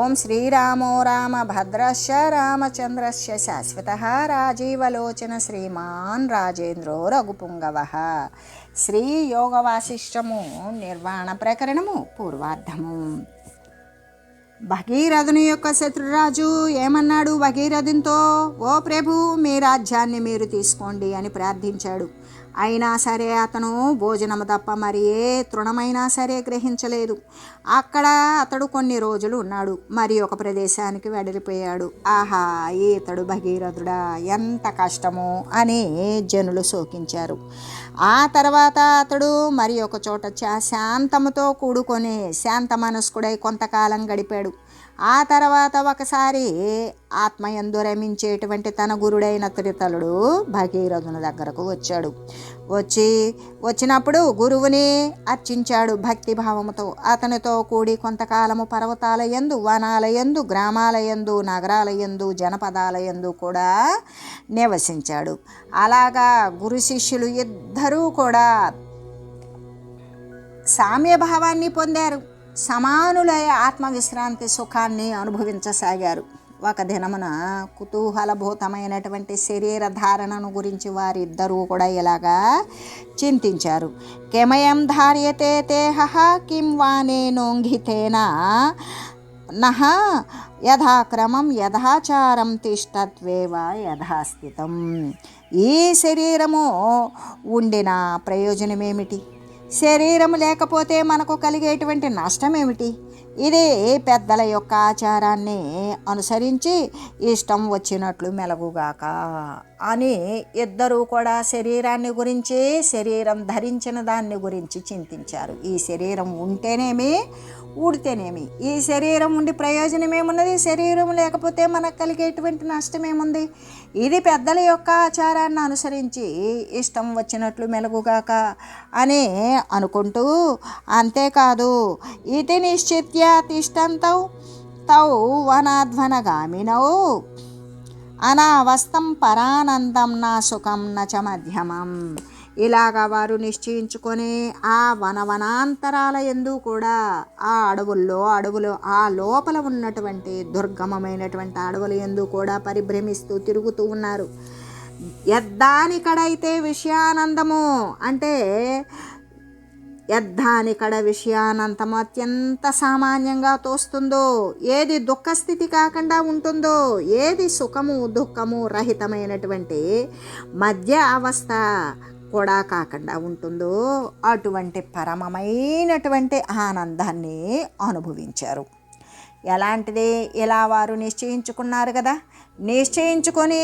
ఓం శ్రీరామో రామ భద్రశ రామచంద్రశ శాశ్వత రాజీవలోచన శ్రీమాన్ రాజేంద్రో రఘుపుంగవ. శ్రీ యోగ వాసిష్టము నిర్వాణ ప్రకరణము పూర్వార్ధము. భగీరథుని యొక్క శత్రురాజు ఏమన్నాడు? భగీరథునితో ఓ ప్రభు మీ రాజ్యాన్ని మీరు తీసుకోండి అని ప్రార్థించాడు. అయినా సరే అతను భోజనము తప్ప మరి ఏ తృణమైనా సరే గ్రహించలేదు. అక్కడ అతడు కొన్ని రోజులు ఉన్నాడు. మరి ఒక ప్రదేశానికి వెడలిపోయాడు. ఆహా ఈతడు భగీరథుడా ఎంత కష్టము అని జనులు శోకించారు. ఆ తర్వాత అతడు మరి ఒక చోట చా శాంతముతో కూడుకొని శాంత మనస్కుడై కొంతకాలం గడిపాడు. ఆ తర్వాత ఒకసారి ఆత్మయందు రమించేటువంటి తన గురుడైన త్రితలుడు భగీరథుని దగ్గరకు వచ్చాడు. వచ్చి వచ్చినప్పుడు గురువుని అర్చించాడు భక్తి భావముతో అతనితో కూడి కొంతకాలము పర్వతాల యందు వనాల ఎందు గ్రామాల ఎందు నగరాల యందు జనపదాల ఎందు కూడా నివసించాడు. అలాగా గురు శిష్యులు ఇద్దరూ కూడా సామ్యభావాన్ని పొందారు. సమానులై ఆత్మవిశ్రాంతి సుఖాన్ని అనుభవించసాగారు. ఒక దినమున కుతూహలభూతమైనటువంటి శరీర ధారణను గురించి వారిద్దరూ కూడా ఇలాగా చింతించారు. కిమయం ధార్యతే తేహ కిం వానేనోంఘితేనా నహ యథాక్రమం యథాచారం తిష్టత్వేవ యథాస్థితం. ఈ శరీరము ఉండిన ప్రయోజనమేమిటి? శరీరం లేకపోతే మనకు కలిగేటువంటి నష్టం ఏమిటి ఇది పెద్దల యొక్క ఆచారాన్ని అనుసరించి ఇష్టం వచ్చినట్లు మెలగుగాక. అని ఇద్దరూ కూడా శరీరాన్ని గురించి శరీరం ధరించిన దాన్ని గురించి చింతించారు. ఈ శరీరం ఉంటేనేమి? ఊడితేనేమి? ఈ శరీరం ఉండి ప్రయోజనం ఏమున్నది శరీరం లేకపోతే మనకు కలిగేటువంటి నష్టం ఏముంది ఇది పెద్దల యొక్క ఆచారాన్ని అనుసరించి ఇష్టం వచ్చినట్లు మెలుగుగాక అని అనుకుంటూ అంతేకాదు ఇది నిశ్చిత్య తిష్టంతౌ తౌ వనాధ్వనగామినౌ. అనావస్తం పరానందం నా సుఖం నచ మధ్యమం. ఇలాగ వారు నిశ్చయించుకొని ఆ వనవనాంతరాల ఎందు కూడా ఆ అడవుల్లో అడవులు ఆ లోపల ఉన్నటువంటి దుర్గమమైనటువంటి అడవుల ఎందు కూడా పరిభ్రమిస్తూ తిరుగుతూ ఉన్నారు. ఎద్దానికడైతే విషయానందము అంటే యద్ధానికడ విషయానంతం అత్యంత సామాన్యంగా తోస్తుందో ఏది దుఃఖస్థితి కాకుండా ఉంటుందో ఏది సుఖము దుఃఖము రహితమైనటువంటి మధ్య అవస్థ కూడా కాకుండా ఉంటుందో అటువంటి పరమమైనటువంటి ఆనందాన్ని అనుభవించారు. ఎలాంటిది? ఇలా వారు నిశ్చయించుకున్నారు కదా? నిశ్చయించుకొని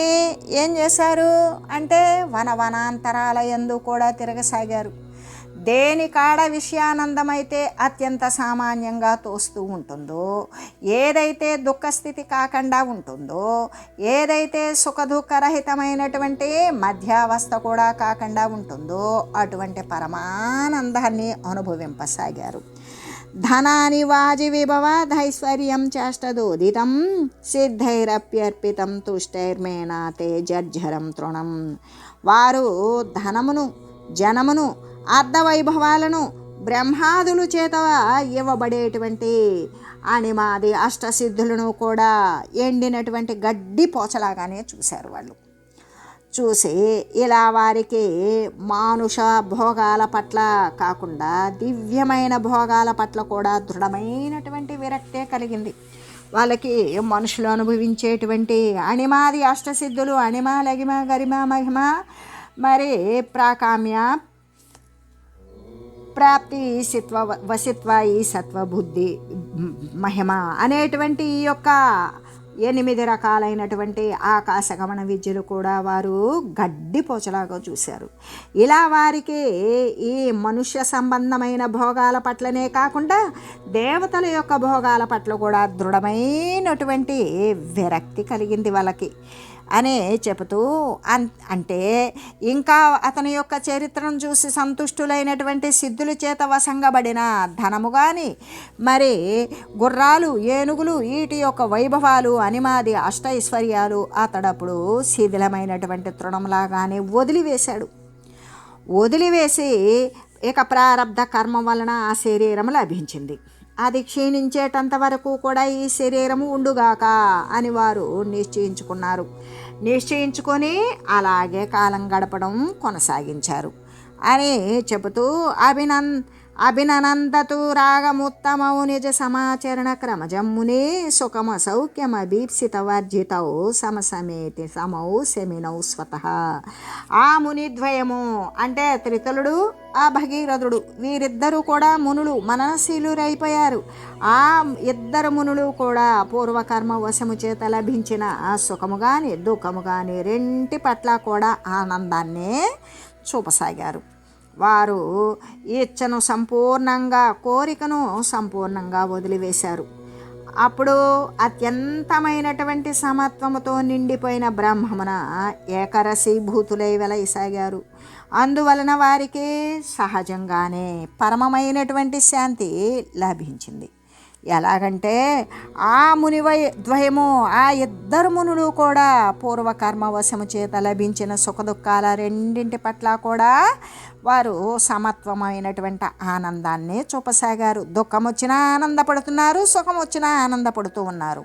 ఏం చేశారు? అంటే వన వనాంతరాల ఎందు కూడా తిరగసాగారు. దేని కాడ విషయానందమైతే అత్యంత సామాన్యంగా తోస్తూ ఉంటుందో ఏదైతే దుఃఖస్థితి కాకుండా ఉంటుందో ఏదైతే సుఖదుఖరహితమైనటువంటి మధ్యావస్థ కూడా కాకుండా ఉంటుందో అటువంటి పరమానందాన్ని అనుభవింపసాగారు. ధనాని వాజి విభవ ధైశ్వర్యం చేష్టదోదితం సిద్ధైరప్యర్పితం తుష్టైర్మేనాతే జర్జరం తృణం. వారు ధనమును జనమును అర్ధవైభవాలను బ్రహ్మాదులు చేత ఇవ్వబడేటువంటి అణిమాది అష్టసిద్ధులను కూడా ఎండినటువంటి గడ్డి పోచలాగానే చూశారు వాళ్ళు. చూసి ఇలా వారికి మానుష భోగాల పట్ల కాకుండా దివ్యమైన భోగాల పట్ల కూడా దృఢమైనటువంటి విరక్తే కలిగింది. వాళ్ళకి మనుషులు అనుభవించేటువంటి అణిమాది అష్టసిద్ధులు అణిమ లగిమ గరిమ మహిమ మరి ప్రాకామ్య ప్రాప్తి సిత్వ వసిత్వ ఈ సత్వబుద్ధి మహిమ అనేటువంటి ఈ యొక్క ఎనిమిది రకాలైనటువంటి ఆకాశగమన విద్యలు కూడా వారు గడ్డిపోచలాగా చూశారు. ఇలా వారికి ఈ మనుష్య సంబంధమైన భోగాల పట్లనే కాకుండా దేవతల యొక్క భోగాల పట్ల కూడా దృఢమైనటువంటి విరక్తి కలిగింది వాళ్ళకి. అనే చెబుతూ అన్ అంటే ఇంకా అతని యొక్క చరిత్రను చూసి సంతుష్టులైనటువంటి సిద్ధుల చేత వశంగబడిన ధనము కానీ మరి గుర్రాలు ఏనుగులు వీటి యొక్క వైభవాలు అనిమాది అష్టైశ్వర్యాలు అతడప్పుడు శిథిలమైనటువంటి తృణంలాగానే వదిలివేశాడు. వదిలివేసి ఇక ప్రారంధ కర్మ వలన ఆ శరీరం లభించింది. అది క్షీణించేటంత వరకు కూడా ఈ శరీరము ఉండుగాక అని వారు నిశ్చయించుకున్నారు. నిశ్చయించుకొని అలాగే కాలం గడపడం కొనసాగించారు. అని చెబుతూ అభినంద అభినందతు రాగముత్తమౌ నిజ సమాచరణ క్రమజమ్మునే సుఖమ సౌఖ్యమ బీప్సిత వర్జితౌ సమసమేతి సమౌ శమినౌ స్వత. ఆ మునిద్వయము అంటే త్రితలుడు ఆ భగీరథుడు. వీరిద్దరూ కూడా మునులు మననశీలురైపోయారు ఆ ఇద్దరు మునులు కూడా పూర్వకర్మ వశము చేత లభించిన ఆ సుఖము కానీ దుఃఖము కానీ రెంటి పట్ల కూడా ఆనందాన్నే చూపసాగారు. వారు ఇచ్చను సంపూర్ణంగా కోరికను సంపూర్ణంగా వదిలివేశారు. అప్పుడు అత్యంతమైనటువంటి సమత్వముతో నిండిపోయిన బ్రహ్మమున ఏకరసీభూతులై వెలయసాగారు. అందువలన వారికి సహజంగానే పరమమైనటువంటి శాంతి లభించింది. ఎలాగంటే ఆ మునివై ద్వయము ఆ ఇద్దరు మునులు కూడా పూర్వకర్మ వశము చేత లభించిన సుఖదుఖాల రెండింటి పట్ల కూడా వారు సమత్వమైనటువంటి ఆనందాన్ని చూపసాగారు. దుఃఖం వచ్చినా ఆనందపడుతున్నారు సుఖం వచ్చినా ఆనందపడుతూ ఉన్నారు.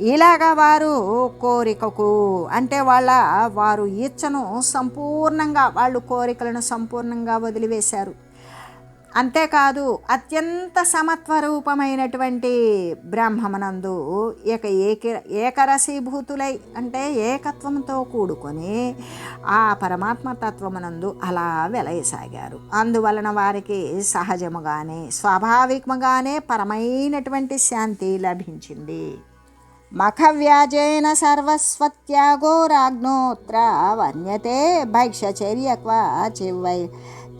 ఇలాగా వారు కోరికకు అంటే వాళ్ళ వారు ఇచ్చను సంపూర్ణంగా వాళ్ళు కోరికలను సంపూర్ణంగా వదిలివేశారు. అంతేకాదు అత్యంత సమత్వ రూపమైనటువంటి బ్రహ్మమనందు ఇక ఏక ఏకరసీభూతులై అంటే ఏకత్వంతో కూడుకొని ఆ పరమాత్మ తత్వమునందు అలా వెలయసాగారు. అందువలన వారికి సహజముగానే స్వాభావికముగానే పరమైనటువంటి శాంతి లభించింది. మఖవ్యాజేన సర్వస్వత్యాగో రాజ్ఞోత్ర వన్యతే భైక్షచర్యక్వ చివై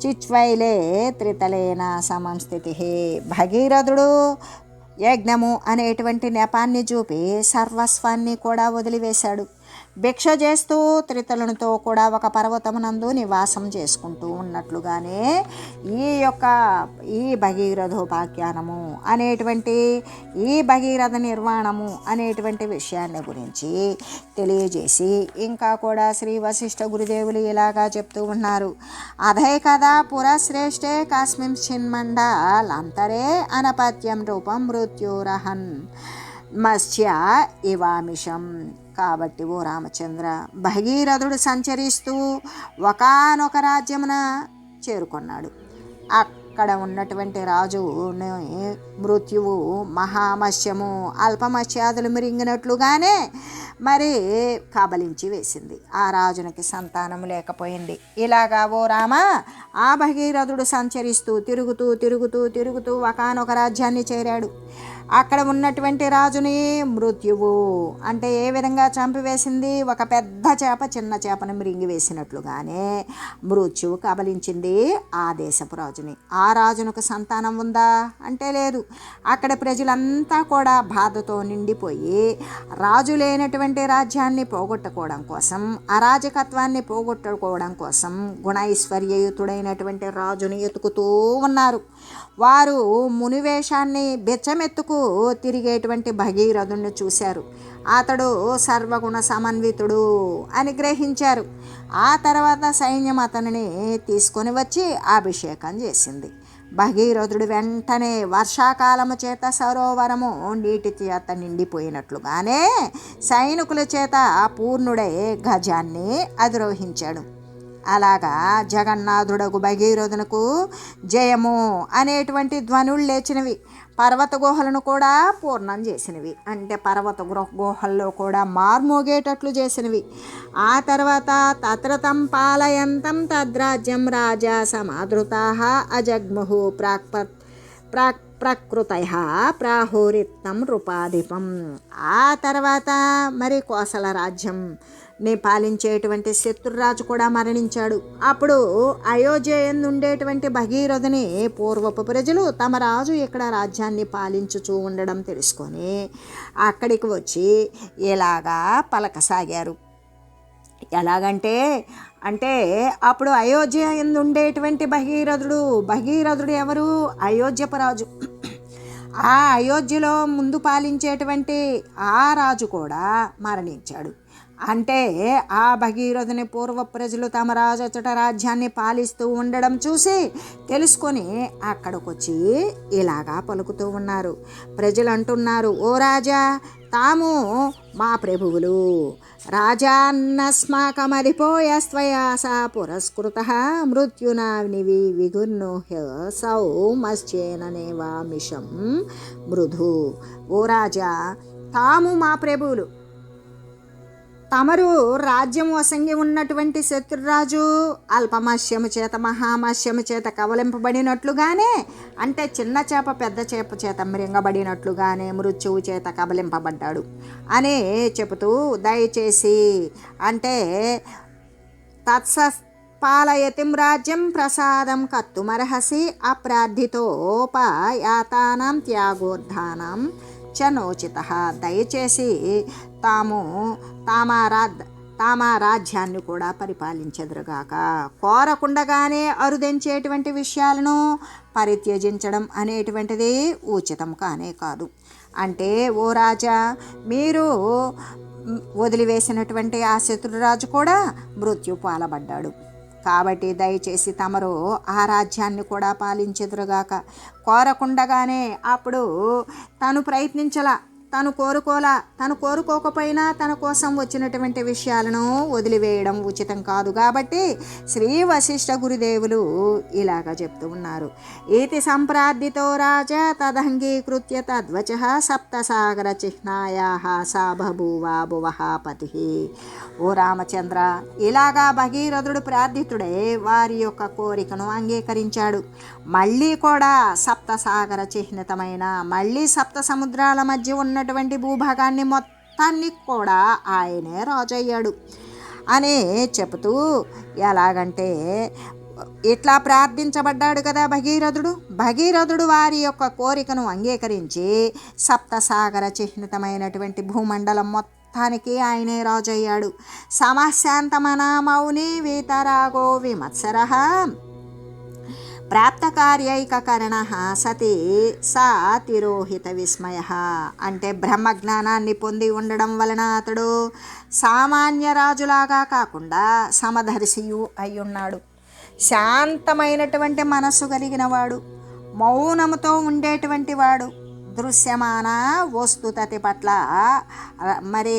చిచ్వైలే త్రితలేన సమంస్థితి భగీరథుడు యజ్ఞము అనేటువంటి నెపాన్ని చూపి సర్వస్వాన్ని కూడా వదిలివేశాడు. భిక్ష చేస్తూ త్రితలనుతో కూడా ఒక పర్వతమునందు నివాసం చేసుకుంటూ ఉన్నట్లుగానే ఈ యొక్క ఈ భగీరథోపాఖ్యానము అనేటువంటి ఈ భగీరథ నిర్మాణము అనేటువంటి విషయాన్ని గురించి తెలియజేసి ఇంకా కూడా శ్రీ వశిష్ఠ గురుదేవులు ఇలాగా చెప్తూ ఉన్నారు. అధే కదా పురశ్రేష్ఠే కాస్మిన్ చిన్మండలంతరే అనపత్యం రూపం మృత్యురహన్ మత్స్య ఇవామిషం కాబట్టి ఓ రామచంద్ర భగీరథుడు సంచరిస్తూ ఒకనొక రాజ్యమున చేరుకున్నాడు. అక్కడ ఉన్నటువంటి రాజు మృత్యువు మహామత్స్యము అల్పమత్స్యాదులు మిరింగినట్లుగానే మరి కబలించి వేసింది. ఆ రాజునికి సంతానం లేకపోయింది. ఇలాగా ఓ రామ ఆ భగీరథుడు సంచరిస్తూ తిరుగుతూ తిరుగుతూ తిరుగుతూ ఒకనొక రాజ్యాన్ని చేరాడు. అక్కడ ఉన్నటువంటి రాజుని మృత్యువు అంటే ఏ విధంగా చంపివేసింది? ఒక పెద్ద చేప చిన్న చేపను మిరింగి వేసినట్లుగానే మృత్యువు కబలించింది ఆ దేశపు రాజుని. ఆ రాజునకు సంతానం ఉందా? అంటే లేదు. అక్కడ ప్రజలంతా కూడా బాధతో నిండిపోయి రాజు లేనటువంటి రాజ్యాన్ని పోగొట్టుకోవడం కోసం అరాజకత్వాన్ని పోగొట్టుకోవడం కోసం గుణైశ్వర్యయుతుడైనటువంటి రాజుని ఎతుకుతూ ఉన్నారు. వారు మునివేషాన్ని బెచ్చమెత్తుకు తిరిగేటువంటి భగీరథుణ్ణి చూశారు. అతడు సర్వగుణ సమన్వితుడు అని గ్రహించారు. ఆ తర్వాత సైన్యం అతనిని తీసుకొని వచ్చి అభిషేకం చేసింది. భగీరథుడు వెంటనే వర్షాకాలము చేత సరోవరము నీటి చేత నిండిపోయినట్లుగానే సైనికుల చేత పూర్ణుడై గజాన్ని అధిరోహించాడు. అలాగా జగన్నాథుడకు భగీరథునకు జయము అనేటువంటి ధ్వనులు లేచినవి. పర్వత గుహలను కూడా పూర్ణం చేసినవి. అంటే పర్వత గృహ గుహల్లో కూడా మార్మోగేటట్లు చేసినవి. ఆ తర్వాత తత్రతం పాలయంతం తద్రాజ్యం రాజా సమాధృతా అజగ్ముహు ప్రాక్పత్ ప్రాక్ ప్రకృతయ ప్రాహోరిత్తం రూపాధిపం. ఆ తర్వాత మరి కోసల రాజ్యం ని పాలించేటువంటి శత్రురాజు కూడా మరణించాడు. అప్పుడు అయోధ్య ఉండేటువంటి భగీరథుని పూర్వపు ప్రజలు తమ రాజు ఇక్కడ రాజ్యాన్ని పాలించుచూ ఉండడం తెలుసుకొని అక్కడికి వచ్చి ఇలాగా పలకసాగారు. ఎలాగంటే అంటే అప్పుడు అయోధ్య ఎందు ఉండేటువంటి భగీరథుడు భగీరథుడు ఎవరు? అయోధ్యపు రాజు. ఆ అయోధ్యలో ముందు పాలించేటువంటి ఆ రాజు కూడా మరణించాడు. అంటే ఆ భగీరథుని పూర్వ ప్రజలు తమ రాజచట రాజ్యాన్ని పాలిస్తూ ఉండడం చూసి తెలుసుకొని అక్కడికొచ్చి ఇలాగా పలుకుతూ ఉన్నారు. ప్రజలు అంటున్నారు ఓ రాజా తాము మా ప్రభువులు. రాజాన్నస్మాకమరిపోయస్త్వయాసా పురస్కృత మృత్యునా నివి సౌ మశ్చేననేవామిషం మృధు. ఓ రాజా తాము మా ప్రభువులు. తమరు రాజ్యం వసంగి ఉన్నటువంటి శత్రురాజు అల్పమాస్యము చేత మహామస్యము చేత కబలింపబడినట్లుగానే అంటే చిన్న చేప పెద్ద చేప చేత మృంగబడినట్లుగానే మృత్యువు చేత కబలింపబడ్డాడు. అని చెబుతూ దయచేసి అంటే తత్స పాలయతిం రాజ్యం ప్రసాదం కత్తుమర్హసి అప్రార్థితోపయాతానం త్యాగోద్ధానం చనోచిత దయచేసి తాము తామారా తామా రాజ్యాన్ని కూడా పరిపాలించెదరుగాక. కోరకుండగానే అరుదెంచేటువంటి విషయాలను పరిత్యజించడం అనేటువంటిది ఉచితం కానే కాదు. అంటే ఓ రాజా మీరు వదిలివేసినటువంటి ఆ శత్రురాజు కూడా మృత్యు పాలబడ్డాడు కాబట్టి దయచేసి తమరు ఆ రాజ్యాన్ని కూడా పాలించెదురుగాక. కోరకుండగానే అప్పుడు తను ప్రయత్నించలా. తను కోరుకోలా తను కోరుకోకపోయినా తన కోసం వచ్చినటువంటి విషయాలను వదిలివేయడం ఉచితం కాదు. కాబట్టి శ్రీ వశిష్ఠ గురుదేవులు ఇలాగ చెప్తూ ఉన్నారు. ఏతి సంప్రార్థితో రాజా తదంగీకృత్య తద్వచ సప్తసాగర చిహ్నాయా సా బభూవా భువః ఓ రామచంద్ర ఇలాగా భగీరథుడు ప్రార్థితుడే వారి యొక్క కోరికను అంగీకరించాడు. మళ్ళీ కూడా సప్తసాగర చిహ్నితమైన మళ్ళీ సప్త సముద్రాల మధ్య ఉన్న ఉన్నటువంటి భూభాగాన్ని మొత్తాన్ని కూడా ఆయనే రాజయ్యాడు. అని చెబుతూ ఎలాగంటే ఇట్లా ప్రార్థించబడ్డాడు కదా భగీరథుడు. భగీరథుడు వారి యొక్క కోరికను అంగీకరించి సప్తసాగర చిహ్నితమైనటువంటి భూమండలం మొత్తానికి ఆయనే రాజయ్యాడు. సమశాంతమనామౌని వీతరాగో విమత్సర. ప్రాప్తకార్యైకరణ సతి సా తిరోహిత విస్మయ అంటే బ్రహ్మజ్ఞానాన్ని పొంది ఉండడం వలన అతడు సామాన్య రాజులాగా కాకుండా సమదర్శియు అయి ఉన్నాడు శాంతమైనటువంటి మనస్సు కలిగిన వాడు మౌనముతో ఉండేటువంటి వాడు దృశ్యమాన వస్తుతతి పట్ల మరి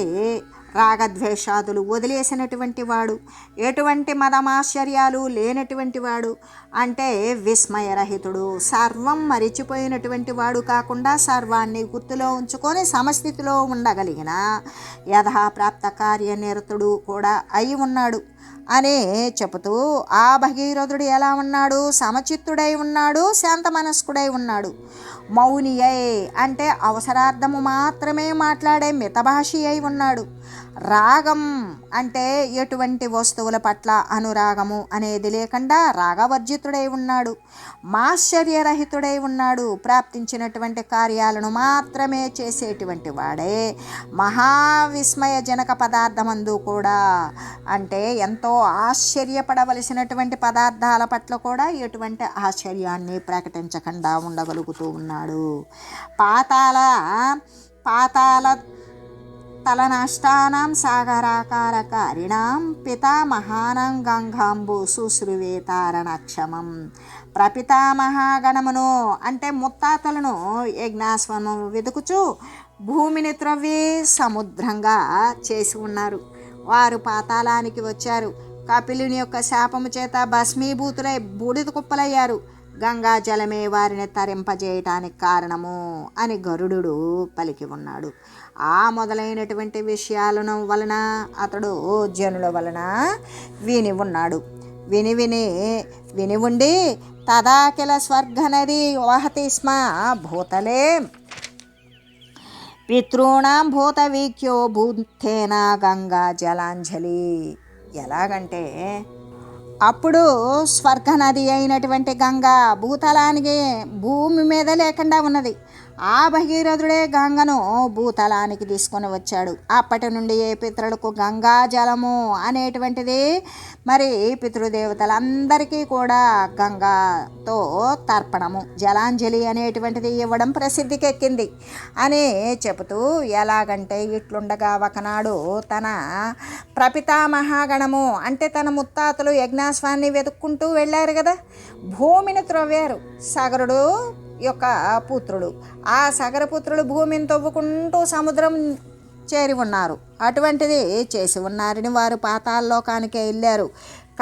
రాగద్వేషాదులు వదిలేసినటువంటి వాడు ఎటువంటి మదమాశ్చర్యాలు లేనటువంటి వాడు అంటే విస్మయరహితుడు. సర్వం మరిచిపోయినటువంటి వాడు కాకుండా సర్వాన్ని గుర్తులో ఉంచుకొని సమస్థితిలో ఉండగలిగిన యథాప్రాప్త కార్యనిరతుడు కూడా అయి ఉన్నాడు. అని చెబుతూ ఆ భగీరథుడు ఎలా ఉన్నాడు? సమచిత్తుడై ఉన్నాడు శాంత మనస్కుడై ఉన్నాడు. మౌనియై అంటే అవసరార్థము మాత్రమే మాట్లాడే మితభాషి అయి ఉన్నాడు. రాగం అంటే ఎటువంటి వస్తువుల పట్ల అనురాగము అనేది లేకుండా రాగవర్జితుడై ఉన్నాడు. మాశ్చర్యరహితుడై ఉన్నాడు. ప్రాప్తించినటువంటి కార్యాలను మాత్రమే చేసేటువంటి వాడే. మహావిస్మయజనక పదార్థమందు కూడా అంటే ఎంతో ఆశ్చర్యపడవలసినటువంటి పదార్థాల పట్ల కూడా ఎటువంటి ఆశ్చర్యాన్ని ప్రకటించకుండా ఉండగలుగుతూ ఉన్నాడు. పాతాల పాతాల తలనష్టానాం సాగరాకారకారిణాం పితామహానం గంగాంబు శుశ్రువేతారణక్షమం ప్రపితామహాగణమును అంటే ముత్తాతలను యజ్ఞాస్వము వెతుకుచు భూమిని త్రవ్వి సముద్రంగా చేసి ఉన్నారు. వారు పాతాళానికి వచ్చారు. కపిలుని యొక్క శాపము చేత భస్మీభూతులై బూడిద కుప్పలయ్యారు. గంగా జలమే వారిని తరింపజేయటానికి కారణము అని గరుడు పలికి ఉన్నాడు. ఆ మొదలైనటువంటి విషయాలను వలన అతడు జనుల వలన విని ఉన్నాడు. విని విని విని ఉండి తదాకిల స్వర్గనది వహతి స్మ భూతలే. పితృణాం భూత వీక్యో భూతేనా గంగా జలాంజలి. ఎలాగంటే అప్పుడు స్వర్గనది అయినటువంటి గంగా భూతలానికి భూమి మీద లేకుండా ఉన్నది. ఆ భగీరథుడే గంగను భూతలానికి తీసుకొని వచ్చాడు. అప్పటి నుండి ఏ పితరులకు గంగా జలము అనేటువంటిది మరి పితృదేవతలందరికీ కూడా గంగాతో తర్పణము జలాంజలి అనేటువంటిది ఇవ్వడం ప్రసిద్ధికెక్కింది అని చెబుతూ ఎలాగంటే ఇట్లుండగా ఒకనాడు తన ప్రపితామహాగణము అంటే తన ముత్తాతలు యజ్ఞాస్వాన్ని వెతుక్కుంటూ వెళ్ళారు కదా. భూమిని త్రవ్వారు. సగరుడు యొక్క పుత్రుడు. ఆ సగరపుత్రుడు భూమిని తవ్వుకుంటూ సముద్రం చేరి ఉన్నారు. అటువంటిది చేసి ఉన్నారని వారు పాతాళలోకానికే వెళ్ళారు.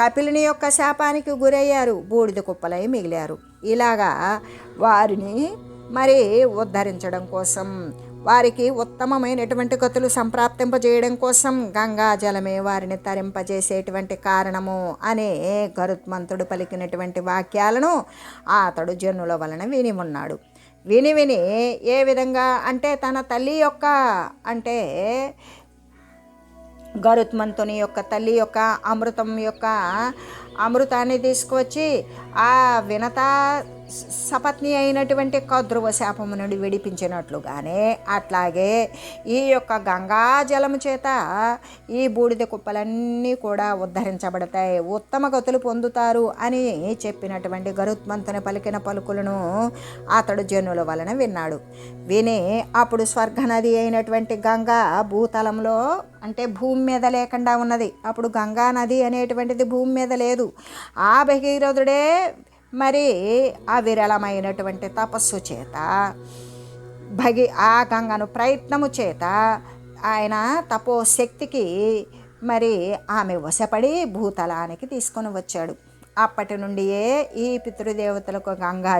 కపిలుని యొక్క శాపానికి గురయ్యారు. బూడిద కుప్పలై మిగిలారు. ఇలాగా వారిని మరి ఉద్ధరించడం కోసం వారికి ఉత్తమమైనటువంటి గతులు సంప్రాప్తింపజేయడం కోసం గంగా జలమే వారిని తరింపజేసేటువంటి కారణము అనే గరుత్మంతుడు పలికినటువంటి వాక్యాలను అతడు జనుల వలన విని ఉన్నాడు. విని విని ఏ విధంగా అంటే తన తల్లి యొక్క అంటే గరుత్మంతుని యొక్క తల్లి యొక్క అమృతం యొక్క అమృతాన్ని తీసుకువచ్చి ఆ వినత సపత్ని అయినటువంటి కద్రువ శాపము నుండి విడిపించినట్లుగానే అట్లాగే ఈ యొక్క గంగా జలము చేత ఈ బూడిద కుప్పలన్నీ కూడా ఉద్ధరించబడతాయి. ఉత్తమ గతులు పొందుతారు అని చెప్పినటువంటి గరుత్మంతుని పలికిన పలుకులను అతడు జనుల వలన విన్నాడు. విని అప్పుడు స్వర్గనది అయినటువంటి గంగా భూతలంలో అంటే భూమి మీద లేకుండా ఉన్నది. అప్పుడు గంగా నది అనేటువంటిది భూమి మీద లేదు. ఆ భగీరథుడే మరి ఆ విరళమైనటువంటి తపస్సు చేత భగి ఆ గంగను ప్రయత్నము చేత ఆయన తపోశక్తికి మరి ఆమె వశపడి భూతలానికి తీసుకొని వచ్చాడు. అప్పటి నుండియే ఈ పితృదేవతలకు గంగా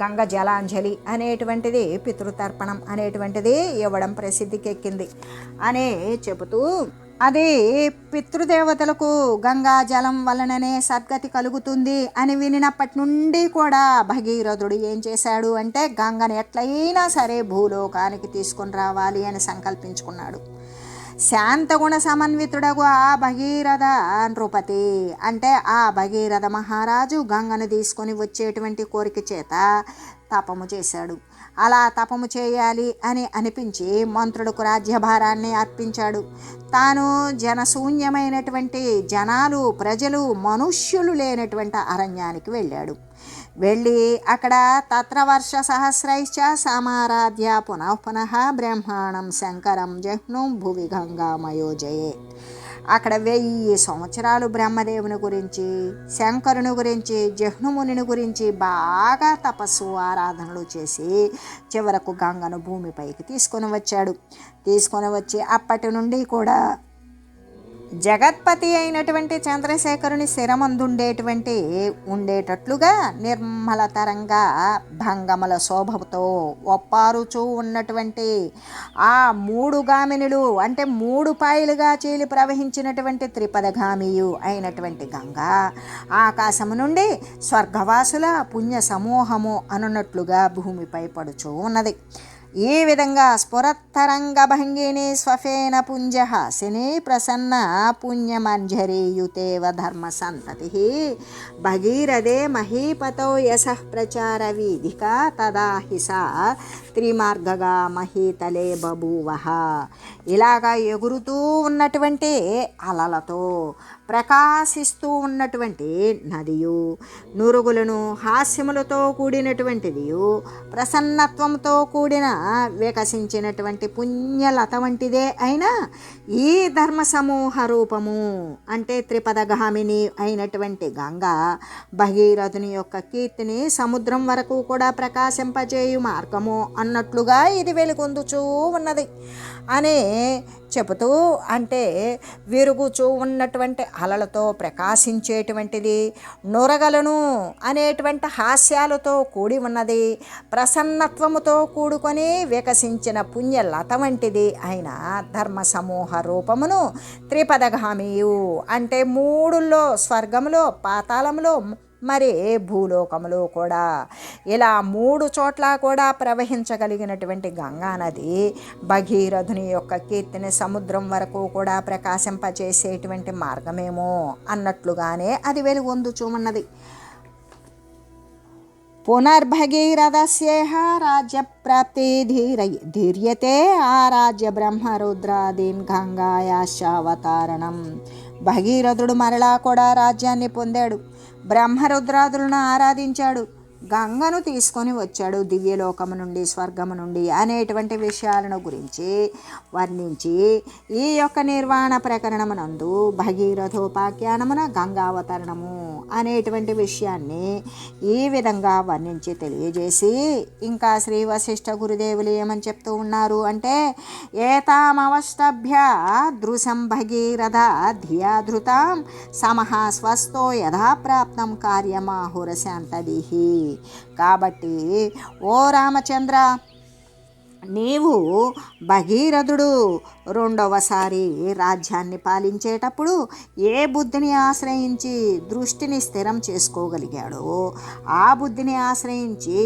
గంగ జలాంజలి అనేటువంటిది పితృతర్పణం అనేటువంటిది ఇవ్వడం ప్రసిద్ధికెక్కింది. అనే చెబుతూ అది పితృదేవతలకు గంగా జలం వలననే సద్గతి కలుగుతుంది అని వినినప్పటి నుండి కూడా భగీరథుడు ఏం చేశాడు అంటే గంగను ఎట్లయినా సరే భూలోకానికి తీసుకొని రావాలి అని సంకల్పించుకున్నాడు. శాంతగుణ సమన్వితుడగు ఆ భగీరథ నృపతి. అంటే ఆ భగీరథ మహారాజు గంగను తీసుకొని వచ్చేటువంటి కోరిక చేత తపము చేశాడు. అలా తపము చేయాలి అని అనిపించి మంత్రులకు రాజ్యభారాన్ని అర్పించాడు. తాను జనశూన్యమైనటువంటి జనాలు ప్రజలు మనుష్యులు లేనటువంటి అరణ్యానికి వెళ్ళాడు. వెళ్ళి అక్కడ తత్రవర్ష సహస్రైశ్చ సమారాధ్య పునః పునః బ్రహ్మాణం శంకరం జహ్నుం భువి గంగామయోజయే అక్కడ వెయ్యి సంవత్సరాలు బ్రహ్మదేవుని గురించి శంకరుని గురించి జహ్నుముని గురించి బాగా తపస్సు ఆరాధనలు చేసి చివరకు గంగను భూమిపైకి తీసుకొని వచ్చాడు. తీసుకొని వచ్చి అప్పటి నుండి కూడా జగత్పతి అయినటువంటి చంద్రశేఖరుని శిరమందుండేటువంటి ఉండేటట్లుగా నిర్మలతరంగా భంగమల శోభతో ఒప్పారుచూ ఉన్నటువంటి ఆ మూడు గామినులు అంటే మూడు పాయలుగా చీలి ప్రవహించినటువంటి త్రిపదగామియు అయినటువంటి గంగా ఆకాశము నుండి స్వర్గవాసుల పుణ్య సమూహము అనున్నట్లుగా భూమిపై పడుచూ ఉన్నది. ఈ విధంగా స్ఫురత్తరంగ భంగిని స్వఫేన శని ప్రసన్న పుణ్యమంజరీయుతేవ ధర్మ సంతతి భగీరథే మహీపతో యశ ప్రచార వీధిక తదా హిసా త్రిమార్గగా మహీతలే బభూవహ ఇలాగా ఎగురుతూ ఉన్నటువంటి అలలతో ప్రకాశిస్తూ ఉన్నటువంటి నదియు నురుగులను హాస్యములతో కూడినటువంటిదియు ప్రసన్నత్వంతో కూడిన వికసించినటువంటి పుణ్యలత వంటిదే అయినా ఈ ధర్మ సమూహ రూపము. అంటే త్రిపదగామిని అయినటువంటి గంగ భగీరథుని యొక్క కీర్తిని సముద్రం వరకు కూడా ప్రకాశింపజేయు మార్గము అన్నట్లుగా ఇది వెలుగొందుచూ ఉన్నది. అని చెబుతూ అంటే విరుగుచూ ఉన్నటువంటి అలలతో ప్రకాశించేటువంటిది నొరగలను అనేటువంటి హాస్యాలతో కూడి ఉన్నది ప్రసన్నత్వముతో కూడుకొని వికసించిన పుణ్యలత వంటిది అయిన ధర్మ సమూహ రూపమును త్రిపదగామియు. అంటే మూడుల్లో స్వర్గములో పాతాళములో మరే భూలోకములో కూడా ఇలా మూడు చోట్ల కూడా ప్రవహించగలిగినటువంటి గంగా నది భగీరథుని యొక్క కీర్తిని సముద్రం వరకు కూడా ప్రకాశింపచేసేటువంటి మార్గమేమో అన్నట్లుగానే అది వెలుగొందుచూమన్నది. పునర్భగీరథస్యేహ రాజ్యప్రాప్తి ధీర ధీర్యతే ఆ రాజ్య బ్రహ్మరుద్రాదీన్ గంగాయాశావతారణం భగీరథుడు మరలా కూడా రాజ్యాన్ని పొందాడు. బ్రహ్మరుద్రాదులను ఆరాధించాడు. గంగను తీసుకొని వచ్చాడు దివ్యలోకము నుండి స్వర్గము నుండి అనేటువంటి విషయాలను గురించి వర్ణించి ఈ యొక్క నిర్వాణ ప్రకరణమునందు భగీరథోపాఖ్యానమున గంగావతరణము అనేటువంటి విషయాన్ని ఈ విధంగా వర్ణించి తెలియజేసి ఇంకా శ్రీ వశిష్ఠ గురుదేవులు ఏమని చెప్తూ ఉన్నారు అంటే ఏతామవష్టభ్య దృశం భగీరథ ధియాధృతాం సమహ స్వస్థో యథాప్రాప్తం కార్యమాహురశాంతదిహి కాబట్టి ఓ రామచంద్ర నీవు భగీరథుడు. రెండవసారి రాజ్యాన్ని పాలించేటప్పుడు ఏ బుద్ధిని ఆశ్రయించి దృష్టిని స్థిరం చేసుకోగలిగాడో ఆ బుద్ధిని ఆశ్రయించి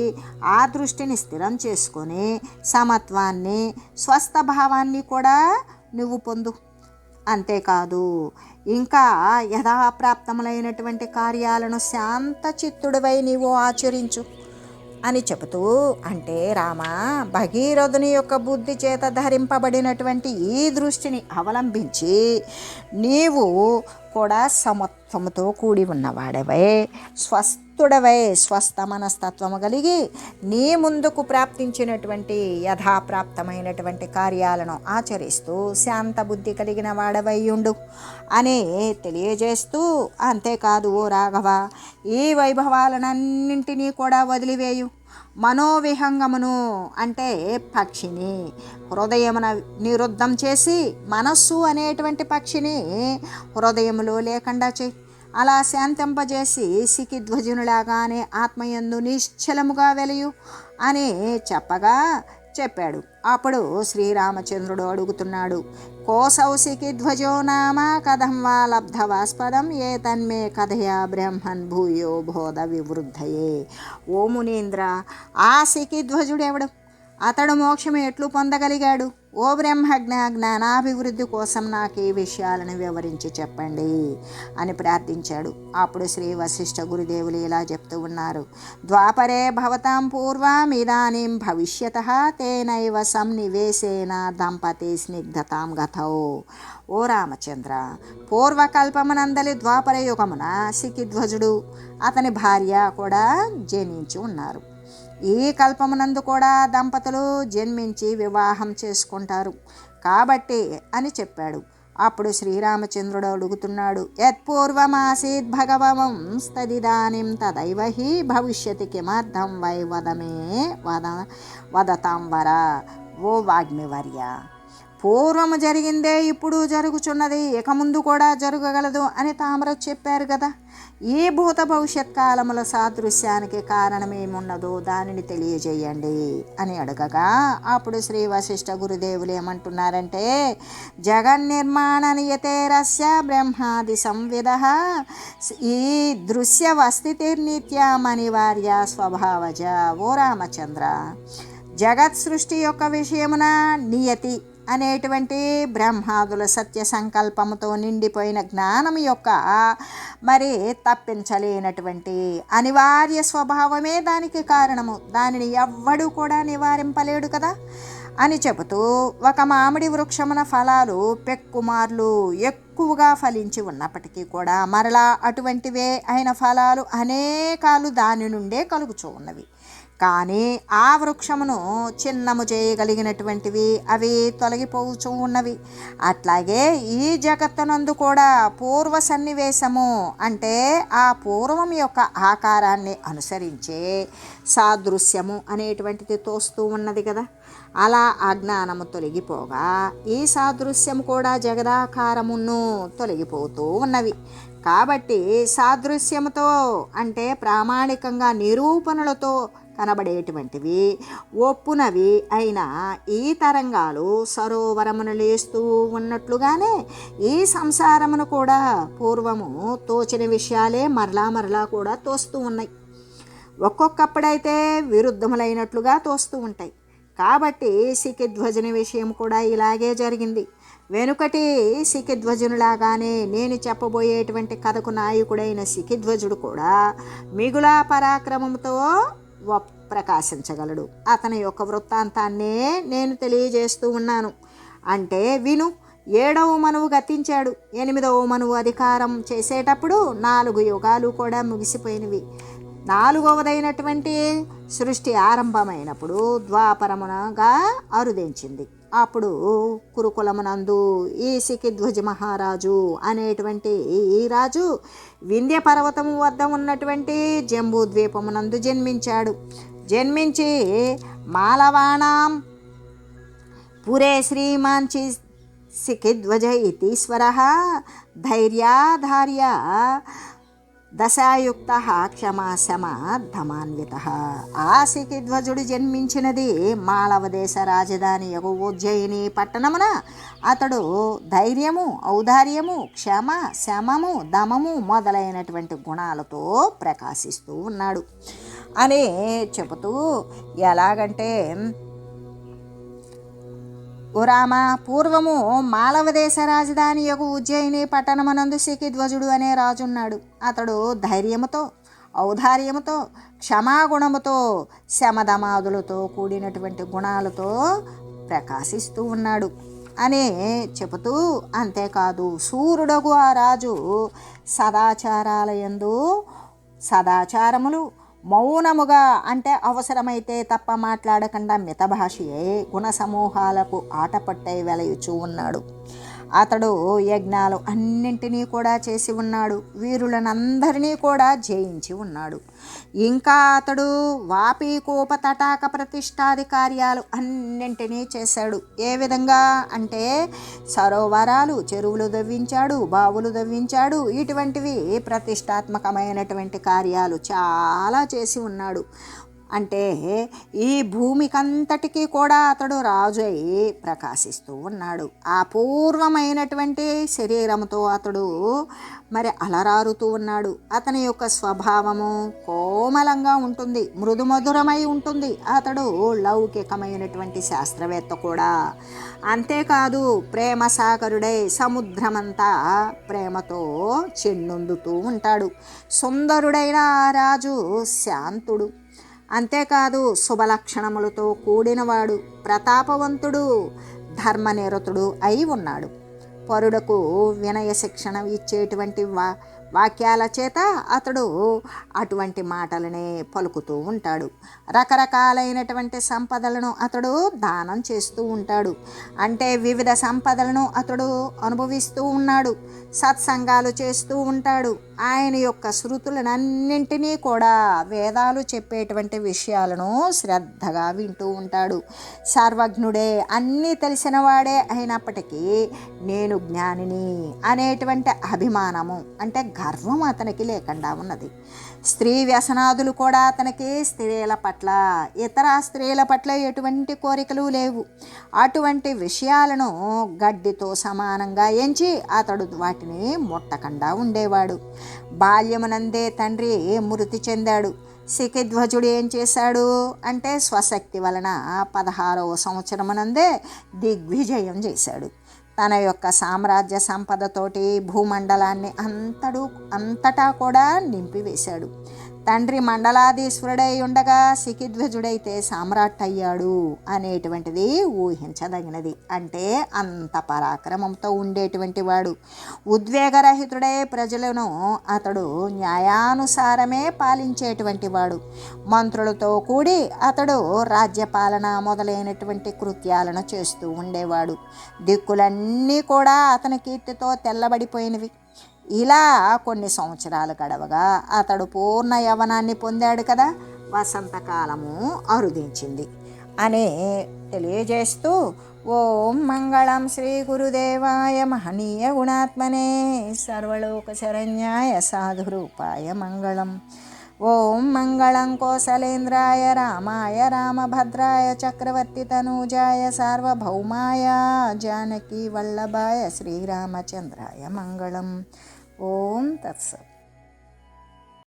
ఆ దృష్టిని స్థిరం చేసుకొని సమత్వాన్ని స్వస్థ భావాన్ని కూడా నువ్వు పొందు. అంతేకాదు. ఇంకా యథాప్రాప్తములైనటువంటి కార్యాలను శాంత చిత్తుడివై నీవు ఆచరించు అని చెబుతూ అంటే రామ భగీరథుని యొక్క బుద్ధి చేత ధరింపబడినటువంటి ఈ దృష్టిని అవలంబించి నీవు కూడా సమత్వముతో కూడి ఉన్నవాడవై. స్వస్థుడవై స్వస్థ మనస్తత్వము కలిగి నీ ముందుకు ప్రాప్తించినటువంటి యథాప్రాప్తమైనటువంటి కార్యాలను ఆచరిస్తూ శాంత బుద్ధి కలిగిన వాడవై ఉండు అని తెలియజేస్తూ అంతేకాదు ఓ రాఘవ ఈ వైభవాలనన్నింటినీ కూడా వదిలివేయు. మనోవిహంగమును అంటే పక్షిని. హృదయమున నిరుద్ధం చేసి మనస్సు అనేటువంటి పక్షిని హృదయములో లేకుండా చేయి అలా శాంతింపజేసి సికిధ్వజునిలాగానే ఆత్మయందు నిశ్చలముగా వెలయు అని చెప్పగా చెప్పాడు. అప్పుడు శ్రీరామచంద్రుడు అడుగుతున్నాడు కోసౌసికి ధ్వజో నామ కథం వా లబ్ధవాస్పదం ఏ తన్మే కథయా బ్రహ్మన్ భూయో బోధ వివృద్ధయే. ఓ మునీంద్ర ఆ సికిధ్వజుడెవడు అతడు మోక్షం ఎట్లు పొందగలిగాడు? ఓ బ్రహ్మజ్ఞ జ్ఞానాభివృద్ధి కోసం నాకు ఈ విషయాలను వివరించి చెప్పండి అని ప్రార్థించాడు. అప్పుడు శ్రీ వశిష్ఠ గురుదేవులు ఇలా చెప్తూ ఉన్నారు. ద్వాపరే భవతాం పూర్వం ఇదానీం భవిష్యత తేనైవ సంనివేశేన దంపతి స్నిగ్ధతాం గతౌ. ఓ రామచంద్ర పూర్వకల్పమనందలి ద్వాపర యుగమున సికిధ్వజుడు అతని భార్య కూడా జనించి ఉన్నారు. ఈ కల్పమునందు కూడా దంపతులు జన్మించి వివాహం చేసుకుంటారు. కాబట్టి అని చెప్పాడు. అప్పుడు శ్రీరామచంద్రుడు అడుగుతున్నాడు యత్పూర్వమాసీద్ భగవం స్తదిదానిం తదైవ హి భవిష్యతి కిమర్థం వై వదమే వద వదతాం వర ఓ వాగ్మివర్య. పూర్వము జరిగిందే ఇప్పుడు జరుగుచున్నది ఇక ముందు కూడా జరగగలదు అని తామర చెప్పారు కదా. ఈ భూత భవిష్యత్ కాలముల సాదృశ్యానికి కారణమేమున్నదో దానిని తెలియజేయండి అని అడగగా అప్పుడు శ్రీ వశిష్ఠ గురుదేవులు ఏమంటున్నారంటే జగన్నిర్మాణ నియతేరస్య బ్రహ్మాది సంవిధ ఈ దృశ్య వస్థితిర్నిత్యమనివార్య స్వభావజ ఓ రామచంద్ర. జగత్ సృష్టి యొక్క విషయమున నియతి అనేటువంటి బ్రహ్మాదుల సత్య సంకల్పముతో నిండిపోయిన జ్ఞానం యొక్క మరి తప్పించలేనటువంటి అనివార్య స్వభావమే దానికి కారణము. దానిని ఎవ్వడూ కూడా నివారింపలేడు కదా? అని చెబుతూ ఒక మామిడి వృక్షమున ఫలాలు పెక్కుమార్లు ఎక్కువగా ఫలించి ఉన్నప్పటికీ కూడా మరలా అటువంటివే అయిన ఫలాలు అనేకాలు దాని నుండే కలుగుచూ ఉన్నవి. కానీ ఆ వృక్షమును చిన్నము చేయగలిగినటువంటివి అవి తొలగిపోవచ్చు ఉన్నవి. అట్లాగే ఈ జగత్తునందు కూడా పూర్వ సన్నివేశము అంటే ఆ పూర్వం యొక్క ఆకారాన్ని అనుసరించే సాదృశ్యము అనేటువంటిది తోస్తూ ఉన్నది కదా. అలా అజ్ఞానము తొలగిపోగా ఈ సాదృశ్యం కూడా జగదాకారమును తొలగిపోతూ ఉన్నవి. కాబట్టి సాదృశ్యముతో అంటే ప్రామాణికంగా నిరూపణలతో కనబడేటువంటివి ఒప్పునవి అయిన ఈ తరంగాలు సరోవరమును లేస్తూ ఉన్నట్లుగానే ఈ సంసారమును కూడా పూర్వము తోచిన విషయాలే మరలా మరలా కూడా తోస్తూ ఉన్నాయి. ఒక్కొక్కప్పుడైతే విరుద్ధములైనట్లుగా తోస్తూ ఉంటాయి. కాబట్టి సికిధ్వజుని విషయం కూడా ఇలాగే జరిగింది. వెనుకటి సికిధ్వజునిలాగానే నేను చెప్పబోయేటువంటి కథకు నాయకుడైన సికిధ్వజుడు కూడా మిగులా పరాక్రమంతో ప్రకాశించగలడు. అతని యొక్క వృత్తాంతాన్నే నేను తెలియజేస్తూ ఉన్నాను. అంటే విను ఏడవ మనువు గతించాడు. ఎనిమిదవ మనువు అధికారం చేసేటప్పుడు నాలుగు యుగాలు కూడా ముగిసిపోయినవి. నాలుగవదైనటువంటి సృష్టి ఆరంభమైనప్పుడు ద్వాపరమునగా అరుదించింది. అప్పుడు కురుకులమునందు ఈ సికిధ్వజ మహారాజు అనేటువంటి ఈ రాజు వింధ్య పర్వతము వద్ద ఉన్నటువంటి జంబూ ద్వీపమునందు జన్మించాడు. జన్మించి మాలవాణాం పురే శ్రీమాన్ సికిధ్వజ ఇతీశ్వర ధైర్యాధార్య దశాయుక్త క్షమాశమ ధమాన్విత ఆసికి ధ్వజుడు జన్మించినది మాళవదేశ రాజధాని రాజధాని ఉజ్జయిని పట్టణమున. అతడు ధైర్యము ఔదార్యము క్షమ శమము దమము మొదలైనటువంటి గుణాలతో ప్రకాశిస్తూ ఉన్నాడు. అని చెబుతూ ఎలాగంటే ఓ రామ పూర్వము మాలవదేశ రాజధాని యొక్క ఉజ్జయిని పట్టణమనందు శిఖిధ్వజుడు అనే రాజున్నాడు. అతడు ధైర్యముతో ఔదార్యముతో క్షమాగుణముతో శమధమాదులతో కూడినటువంటి గుణాలతో ప్రకాశిస్తూ ఉన్నాడు. అని చెబుతూ అంతేకాదు సూర్యుడగు ఆ రాజు సదాచారాలయందు సదాచారములు మౌనముగా అంటే అవసరమైతే తప్ప మాట్లాడకుండా మితభాషయే గుణ సమూహాలకు ఆటపట్టై వెలయుచూ ఉన్నాడు. అతడు యజ్ఞాలు అన్నింటినీ కూడా చేసి ఉన్నాడు. వీరులనందరినీ కూడా జయించి ఉన్నాడు. ఇంకా అతడు వాపీకోప తటాక ప్రతిష్టాది కార్యాలు అన్నింటినీ చేశాడు. ఏ విధంగా? అంటే సరోవరాలు చెరువులు దవ్వించాడు బావులు దవ్వించాడు ఇటువంటివి ప్రతిష్టాత్మకమైనటువంటి కార్యాలు చాలా చేసి ఉన్నాడు. అంటే ఈ భూమికంతటికీ కూడా అతడు రాజు అయి ప్రకాశిస్తూ ఉన్నాడు. అపూర్వమైనటువంటి శరీరంతో అతడు మరి అలరారుతూ ఉన్నాడు. అతని యొక్క స్వభావము కోమలంగా ఉంటుంది మృదుమధురమై ఉంటుంది. అతడు లౌకికమైనటువంటి శాస్త్రవేత్త కూడా. అంతేకాదు ప్రేమ సాగరుడై సముద్రమంతా ప్రేమతో చెన్నుందుతూ ఉంటాడు. సుందరుడైన రాజు శాంతుడు. అంతేకాదు శుభలక్షణములతో కూడినవాడు ప్రతాపవంతుడు ధర్మనిరతుడు అయి ఉన్నాడు. పరుడకు వినయ శిక్షణ ఇచ్చేటువంటి వా వాక్యాల చేత అతడు అటువంటి మాటలనే పలుకుతూ ఉంటాడు. రకరకాలైనటువంటి సంపదలను అతడు దానం చేస్తూ ఉంటాడు. అంటే వివిధ సంపదలను అతడు అనుభవిస్తూ ఉన్నాడు. సత్సంగాలు చేస్తూ ఉంటాడు. ఆయన యొక్క శృతులనన్నింటినీ కూడా వేదాలు చెప్పేటువంటి విషయాలను శ్రద్ధగా వింటూ ఉంటాడు. సర్వజ్ఞుడే అన్నీ తెలిసినవాడే అయినప్పటికీ నేను జ్ఞానిని అనేటువంటి అభిమానము అంటే గర్వం అతనికి లేకుండా ఉన్నది. స్త్రీ వ్యసనాదులు కూడా అతనికి స్త్రీల పట్ల ఇతర స్త్రీల పట్ల ఎటువంటి కోరికలు లేవు. అటువంటి విషయాలను గడ్డితో సమానంగా ఎంచి అతడు వాటిని ముట్టకుండా ఉండేవాడు. బాల్యమునందే తండ్రి మృతి చెందాడు. సికిధ్వజుడు ఏం చేశాడు అంటే స్వశక్తి వలన పదహారవ సంవత్సరమునందే దిగ్విజయం చేశాడు. తన యొక్క సామ్రాజ్య సంపదతోటి భూమండలాన్ని అంతడు అంతటా కూడా నింపివేశాడు. తండ్రి మండలాధీశ్వరుడై ఉండగా సికిధ్వజుడైతే సామ్రాట్ అయ్యాడు అనేటువంటిది ఊహించదగినది. అంటే అంత పరాక్రమంతో ఉండేటువంటి వాడు. ఉద్వేగరహితుడై ప్రజలను అతడు న్యాయానుసారమే పాలించేటువంటి వాడు. మంత్రులతో కూడి అతడు రాజ్యపాలన మొదలైనటువంటి కృత్యాలను చేస్తూ ఉండేవాడు. దిక్కులన్నీ కూడా అతని కీర్తితో తెల్లబడిపోయినవి. ఇలా కొన్ని సంవత్సరాలు గడవగా అతడు పూర్ణ యవనాన్ని పొందాడు కదా. వసంతకాలము అరుదించింది. అని తెలియజేస్తూ ఓం మంగళం శ్రీ గురుదేవాయ మహనీయ గుణాత్మనే సర్వలోక శరణ్యాయ సాధురూపాయ మంగళం. ఓం మంగళం కోసలేంద్రాయ రామాయ రామభద్రాయ చక్రవర్తి తనూజాయ సార్వభౌమాయ జానకి వల్లభాయ శ్రీరామచంద్రాయ మంగళం. ఓం తత్సత్